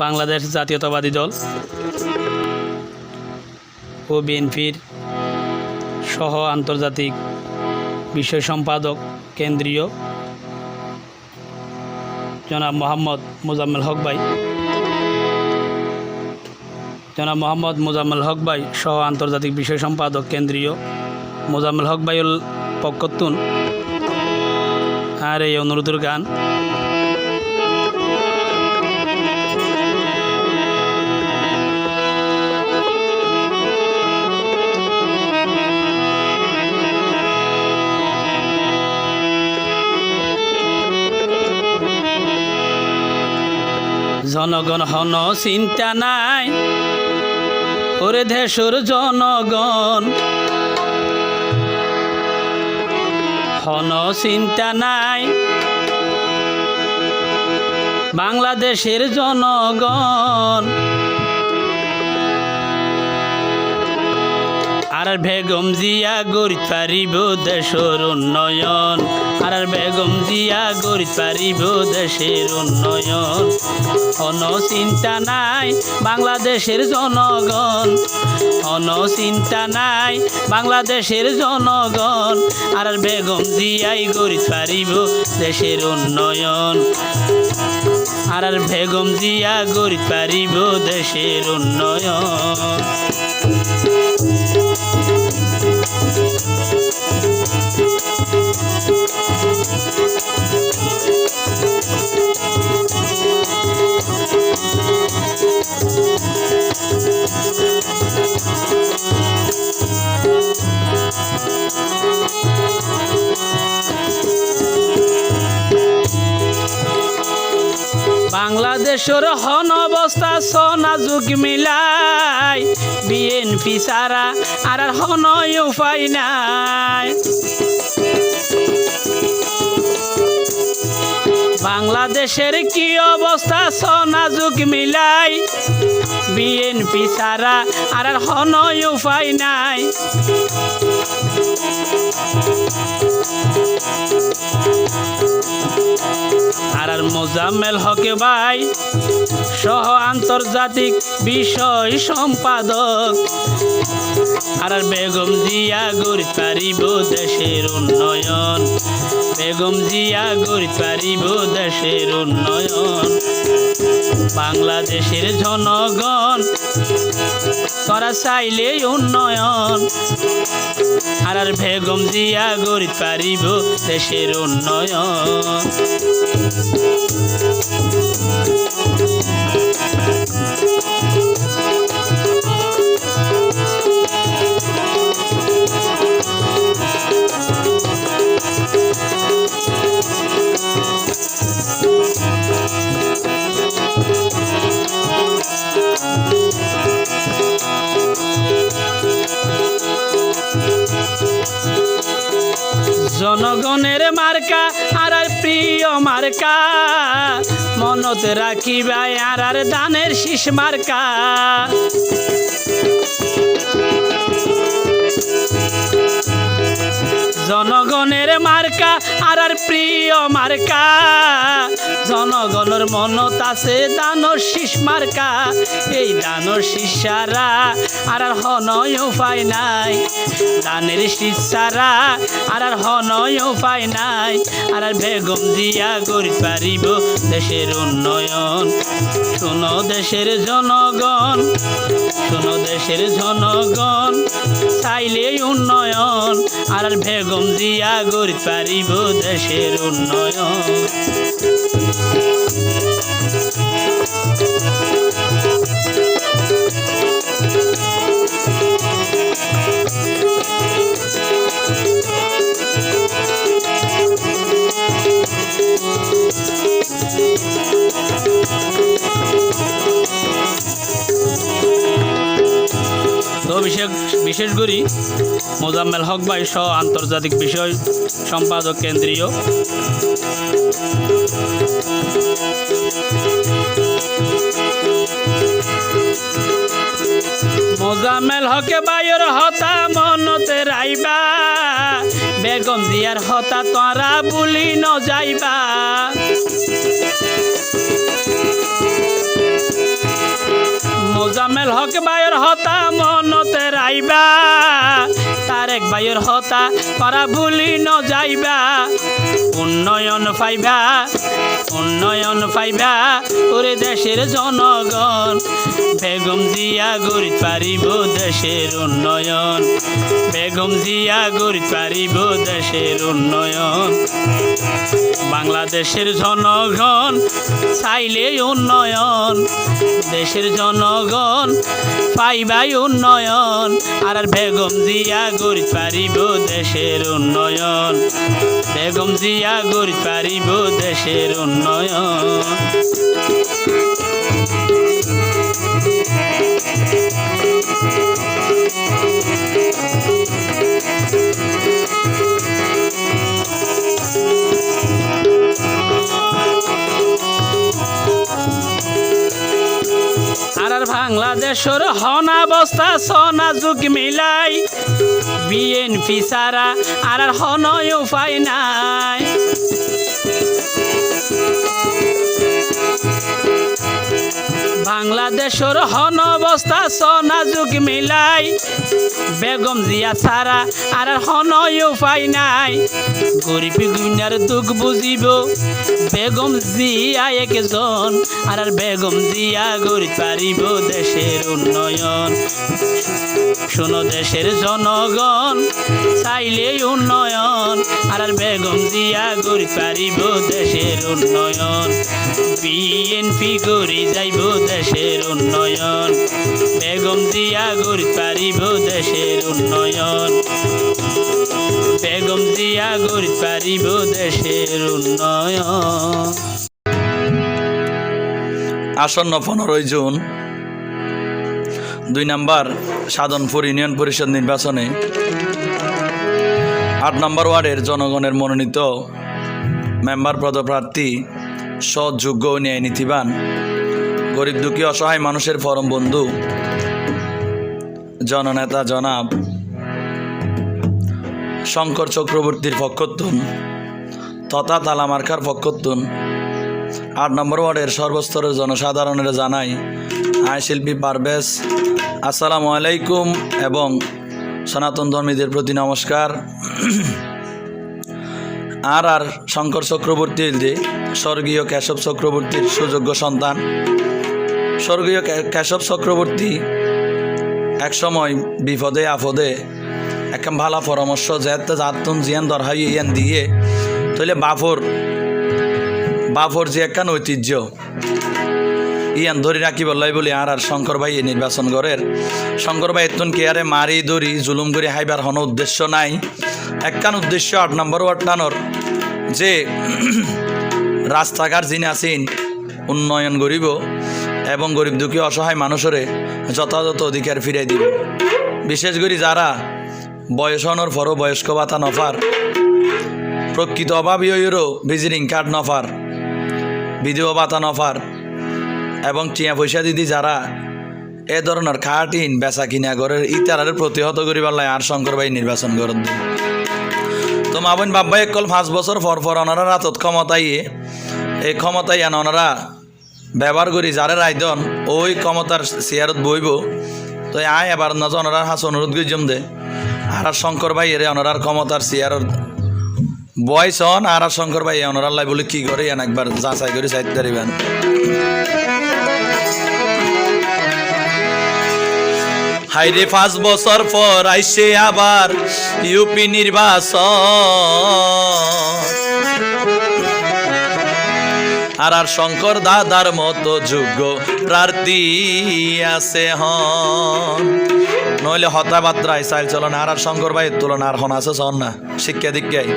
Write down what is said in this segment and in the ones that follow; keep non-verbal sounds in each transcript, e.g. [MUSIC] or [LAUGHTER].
বাংলাদেশ জাতীয়তাবাদী দল ও বিএনপির সহ আন্তর্জাতিক বিষয় সম্পাদক কেন্দ্রীয় জনাব মোহাম্মদ মোজাম্মেল হক ভাই, জনাব মোহাম্মদ মোজাম্মেল হক ভাই সহ আন্তর্জাতিক বিষয় সম্পাদক কেন্দ্রীয় মোজাম্মেল হক ভাইয়ের পক্ষতুন আর এই অনুরোধের গান জনগণ হন চিন্তা নাই। ওরে দেশর জনগণ হন চিন্তা নাই। বাংলাদেশের জনগণ আর বেগম জিয়া গরিত পারিব দেশের উন্নয়ন। আর বেগম জিয়া গরিত পারিব দেশের উন্নয়ন। অন চিন্তা নাই বাংলাদেশের জনগণ। অন চিন্তা নাই বাংলাদেশের জনগণ। আর বেগম জিয়াই গরিত পারিব দেশের উন্নয়ন। আর বেগম জিয়া গরিত পারিব দেশের উন্নয়ন। বাংলাদেশের হন অবস্থা সোনা যুগ মিলাই। বিএনপি সারা আর আর হন উপায় নাই। বাংলাদেশের কি অবস্থা সোনা যুগ মিলাই? বিএনপি সারা আর আর হন উপায় নাই। আর মোজাম্মেল হকে ভাই, সহ আন্তর্জাতিক বিষয় সম্পাদক। আর বেগম জিয়া গড়ি পারিব দেশের উন্নয়ন। বেগম জিয়া গড়ি পারিব দেশের উন্নয়ন। বাংলাদেশের জনগণ, তোরা চাইলে উন্নয়ন। আর আর বেগম জিয়া গড়ি পারিব দেশের উন্নয়ন। Thank you. মার্কা মনত রাখিবা আর দানের শীষ মার্কা। জনগণের মার্কা, আর আর প্রিয় মার্কা। জনগণের মনত আছে দানর শীষ মার্কা। এই দানর শিষ্যারা আর আর হনয় উপায় নাই। দানের শিষ্যারা আর আর হনয় উপায় নাই। আর আর বেগম দিয়া গড়ি পারিব দেশের উন্নয়ন। শোনো দেশের জনগণ শোনো দেশের জনগণ চাইলে উন্নয়ন আর বেগম দিয়া গড়ি পারিব দেশের উন্নয়ন। বিশেষ করি মোজাম্মেল হক ভাই সহ আন্তর্জাতিক বিষয় সম্পাদক কেন্দ্রীয়। মোজাম্মেল হকে বাইর হতা মনতে রাইবা, বেগম দিয়ার হতা তোরা বুলি ন যাইবা এক বায়ুর হতা মনতে রাইবা। তার এক বায়ুর হতা করা ভুলি ন যাইবা। উন্নয়ন পাইবা। উন্নয়ন পাইবা ওরে দেশের জনগণ। বেগম জিয়া গড়ি পারিব দেশের উন্নয়ন। বেগম জিয়া গড়ি পারিব দেশের উন্নয়ন। বাংলাদেশের জনগণ চাইলে উন্নয়ন। দেশের জনগণ পাইবাই উন্নয়ন। আর বেগম জিয়া গড়ি পারিব দেশের উন্নয়ন। বেগম জিয়া গড়ি পারিব দেশের উন্নয়ন। আর আর বাংলাদেশের হনাবস্থা সনা যুগ মিলাই। বিএনপি সারা আর হনয় উপায় নাই। বাংলাদেশের হনবস্থা সনা যুগ মিলাই। বেগম জিয়া ছাড়া আর হনয় উপায় নাই। গরিব গুইনার দুঃখ বুঝিব, বেগম জিয়া একজন। আর বেগম জিয়া গরিব পারিব দেশের উন্নয়ন। শোনো দেশের জনগণ, চাইলে উন্নয়ন। আর বেগম জিয়া গরিব পারিব দেশের উন্নয়ন। বিএনপি গড়ি যাইব দেশের উন্নয়ন। বেগম জিয়া গড়ি পারিব দেশের উন্নয়ন। বেগম জিয়া গড়ি পারিব দেশের উন্নয়ন। আসন্ন পনেরোই জুন, দুই নাম্বার সাধনপুর ইউনিয়ন পরিষদ নির্বাচনে আট নম্বর ওয়ার্ডের জনগণের মনোনীত মেম্বার পদপ্রার্থী সৎ যোগ্য ন্যায় নীতিবান গরিব দুঃখী, অসহায় মানুষের পরম বন্ধু। জননেতা, জনাব। শঙ্কর চক্রবর্তীর পক্ষত্বন তথা তালামার্কার পক্ষত্বন আট নম্বর ওয়ার্ডের সর্বস্তরের জনসাধারণের জানাই, আয় শিল্পী পারভেজ, আসসালামু আলাইকুম এবং সনাতন ধর্মীদের প্রতি নমস্কার। আর আর শঙ্কর চক্রবর্তীর যে স্বর্গীয় কেশব চক্রবর্তীর সুযোগ্য সন্তান স্বর্গীয় কে- কেশব চক্রবর্তী একসময় বিপদে আপদে একদম ভালো পরামর্শ যেতে যাতুন জিয়ান দরহাই ইয়ান দিয়ে তাহলে বাফর বাফর যে একখান ঐতিহ্য ইয়ান ধরি রাখি বললাই বলি আর আর শঙ্কর ভাই নির্বাচন করের শঙ্কর ভাই এতুন কেয়ারে মারি দড়ি জুলুম করে হাইবার হন উদ্দেশ্য নাই। একখান উদ্দেশ্য আট নম্বর ওয়ার্ড টানোর যে [CLEARS THROAT] রাস্তাঘাট যিনি আছেন উন্নয়ন করিব এবং গরিব দুঃখী অসহায় মানুষরে যথাযথ অধিকার ফিরাই দিবে। বিশেষ করে যারা বয়স হনোর পরও বয়স্ক ভাতা নফার, প্রকৃত অভাবীয়রও ভিজিটিং কার্ড নফার, বিধবা ভাতা নফার এবং টিয়া পয়সা দিদি যারা এ ধরনের খাটিন বেচা কিনা করে ইতারের প্রতিহত করিবার লাই আর শঙ্কর ভাই নির্বাচন করে দিন তো মাবন বাব্বাই কল পাঁচ বছর পর পর ওনারা রাতত ক্ষমতাইয়ে এই ক্ষমতাই আন, ওনারা ব্যবহার করি, যারে রায়দন ওই ক্ষমতার চেয়ারত বইব। তো আয়, এবার না ওনারা হাস অনুরোধ করি দে আর শঙ্কর ভাই, এরে ওনারার ক্ষমতার চেয়ারত বয়স হন আর শঙ্কর ভাই ওনারার লাই বলে কি করে, এন একবার যাচাই করে চাইতে পারিবেন হাইরে পাঁচ বছর পর আইসে আবার ইউপি নির্বাচন। আর আর শঙ্কর দাদার মতো যোগ্য প্রার্থী আছে হন। নইলে হতাবাত্রায় চাইল চলন আর আর শঙ্কর ভাইয়ের তুলনা আর হন আছে চল না, শিক্ষা দীক্ষায়।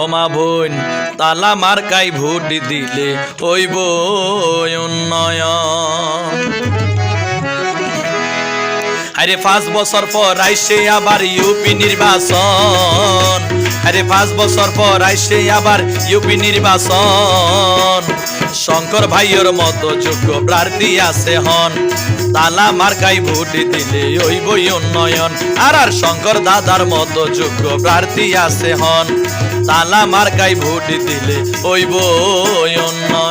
ও মা বোন, তালা মার্কাই ভোট দিলে ওইব উন্নয়ন। আরে পাঁচ বছর পর আইসে আবার ইউপি নির্বাচন। আরে পাঁচ বছর পর আইসে আবার ইউপি নির্বাচন। শঙ্কর ভাইয়ের মতো যোগ্য প্রার্থী আছে হন। তালা মার্কাই ভোট দিলে ওই বই উন্নয়ন। আর আর শঙ্কর দাদার মতো যোগ্য প্রার্থী আছে হন। তালা মার্কাই ভোট দিলে ওই বই উন্নয়ন।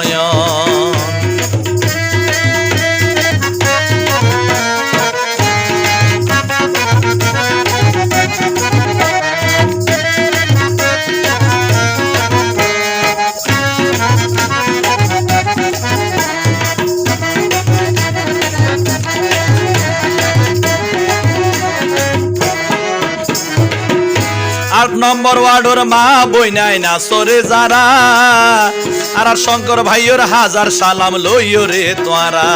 নম্বর ওয়ার্ডর মা বই নাই না সরে যারা। আর শঙ্কর ভাইয়ের হাজার সালাম লইয় রে তোয়ারা।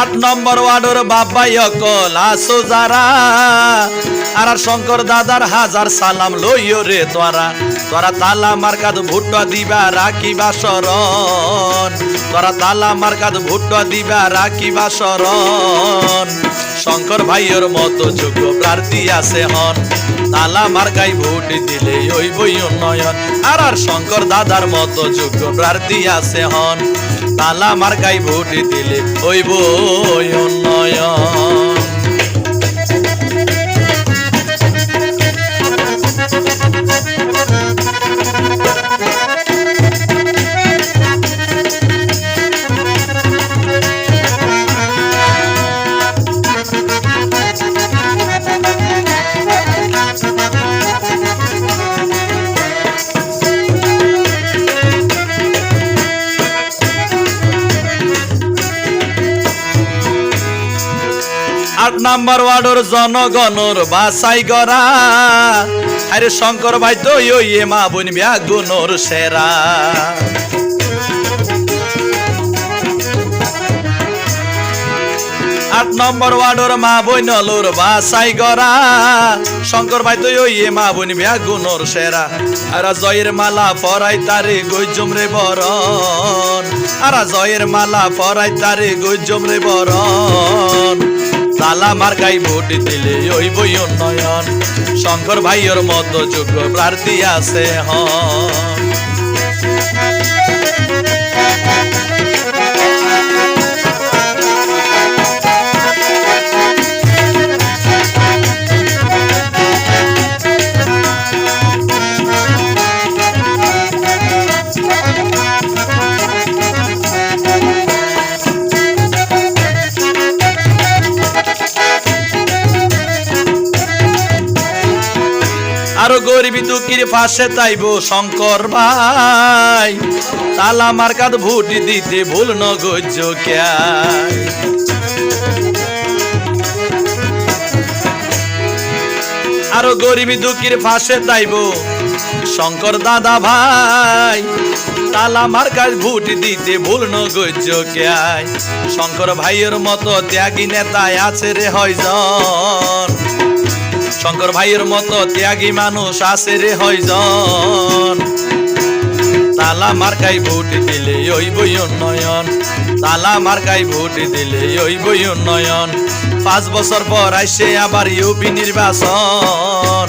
আট নম্বর ওয়ার্ডর বাবাই অকল আসো যারা। আর শঙ্কর দাদার হাজার সালাম লইও রে তোরা। তোরা তালা মার্কাত ভুট্টা দিবা, রাখিবা শরণ। তোরা তালা মার্কাত ভুট্টা দিবা, রাখিবা শরণ। শঙ্কর ভাইয়ের মতো যোগ্য প্রার্থী আছে হন। তালা মার্কাই ভোট দিলে ওই বই উন্নয়ন। আর আর শঙ্কর দাদার মতো যোগ্য প্রার্থী আছে হন। তালা মার্কাই ভোট দিলে ওই বই উন্নয়ন নাম্বার ওয়ার্ডর জনগণর বাসাই করা। আরে শঙ্কর ভাই তো ওই মা বোন বিয়া গুণর সেরা। আট নম্বর ওয়ার্ডর মা বইন লোর বাসাই গরা শঙ্কর ভাই তো ওই মা বোন বিয়া গুণর সেরা। আর জয়ের মালা পরাই তারে গৈজম রে বরণ। আর জয়ের মালা পরাই তারে গৈজম রে বরণ। তালা গাই ভোট দিলে ওই বই উন্নয়ন। শঙ্কর ভাইয়ের মতো যোগ্য প্রার্থী আছে হন। দুঃখীর পাশে তাইব শঙ্কর ভাই। তালা মার্কাত ভোট দিতে ভুল ন গজ্য ক্যায়। আরও গরিবী দুঃখীর পাশে তাইব শঙ্কর দাদা ভাই। তালা মার্কার ভোট দিতে ভুল ন গজ্য শঙ্কর ভাইয়ের মতো ত্যাগী নেতায় আছে রে হয়জন। শঙ্কর ভাইয়ের মতো ত্যাগী মানুষ আছে রে হয়জন। তালা মার্কাই ভোট দিলে ওই বই উন্নয়ন। তালা মার্কাই ভোট দিলে ওই বই উন্নয়ন। পাঁচ বছর পর আইসে আবার ইউপি নির্বাচন।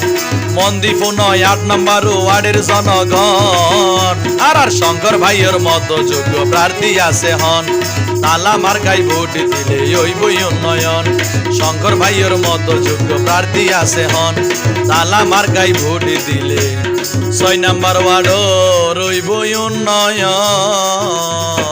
মন্দিপ নয়, আট নম্বর ওয়ার্ডের জনগণ। আর আর শঙ্কর ভাইয়ের মতো যোগ্য প্রার্থী আছে হন। তালা মার্কাই ভোট দিলে ওই বই উন্নয়ন। শঙ্কর ভাইয়ের মতো যোগ্য প্রার্থী আছে হন। তালা মার্কাই ভোট দিলে ছয় নাম্বার ওয়ার্ড রইব উন্নয়ন।